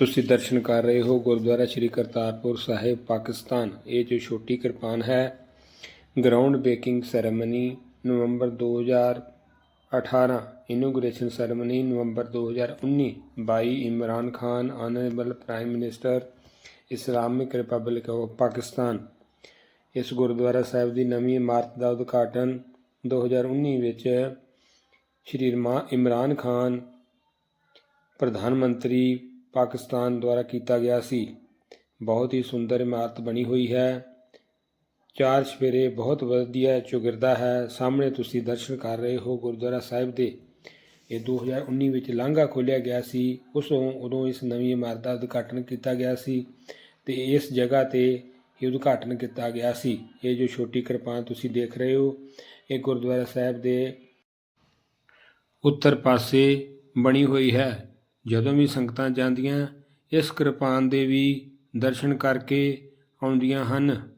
ਤੁਸੀਂ ਦਰਸ਼ਨ ਕਰ ਰਹੇ ਹੋ ਗੁਰਦੁਆਰਾ ਸ੍ਰੀ ਕਰਤਾਰਪੁਰ ਸਾਹਿਬ, ਪਾਕਿਸਤਾਨ। ਇਹ ਜੋ ਛੋਟੀ ਕਿਰਪਾਨ ਹੈ ground breaking ceremony November 2018 inauguration ceremony November 2019 by Imran Khan honourable prime minister Islamic republic of Pakistan ਇਸ ਗੁਰਦੁਆਰਾ ਸਾਹਿਬ ਦੀ ਨਵੀਂ ਇਮਾਰਤ ਦਾ ਉਦਘਾਟਨ 2019 ਵਿੱਚ ਸ਼੍ਰੀ ਰਮਾ- ਇਮਰਾਨ ਖਾਨ, ਪ੍ਰਧਾਨ ਮੰਤਰੀ ਪਾਕਿਸਤਾਨ ਦੁਆਰਾ ਕੀਤਾ ਗਿਆ ਸੀ। ਬਹੁਤ ਹੀ ਸੁੰਦਰ ਇਮਾਰਤ ਬਣੀ ਹੋਈ ਹੈ। ਚਾਰ ਸਵੇਰੇ ਬਹੁਤ ਵਧੀਆ ਚੁਗਿਰਦਾ ਹੈ। ਸਾਹਮਣੇ ਤੁਸੀਂ ਦਰਸ਼ਨ ਕਰ ਰਹੇ ਹੋ ਗੁਰਦੁਆਰਾ ਸਾਹਿਬ ਦੇ। ਇਹ 2019 ਵਿੱਚ ਲਾਂਘਾ ਖੋਲ੍ਹਿਆ ਗਿਆ ਸੀ। ਉਸੋਂ ਉਦੋਂ ਇਸ ਨਵੀਂ ਇਮਾਰਤ ਦਾ ਉਦਘਾਟਨ ਕੀਤਾ ਗਿਆ ਸੀ ਤੇ ਇਸ ਜਗ੍ਹਾ ਤੇ ਇਹ ਉਦਘਾਟਨ ਕੀਤਾ ਗਿਆ ਸੀ। ਇਹ ਜੋ ਛੋਟੀ ਕਿਰਪਾਨ ਤੁਸੀਂ ਦੇਖ ਰਹੇ ਹੋ, ਇਹ ਗੁਰਦੁਆਰਾ ਸਾਹਿਬ ਦੇ ਉੱਤਰ ਪਾਸੇ ਬਣੀ ਹੋਈ ਹੈ। ਜਦੋਂ ਵੀ ਸੰਗਤਾਂ ਜਾਂਦੀਆਂ ਇਸ ਕਿਰਪਾਨ ਦੇ ਵੀ ਦਰਸ਼ਨ ਕਰਕੇ ਆਉਂਦੀਆਂ ਹਨ।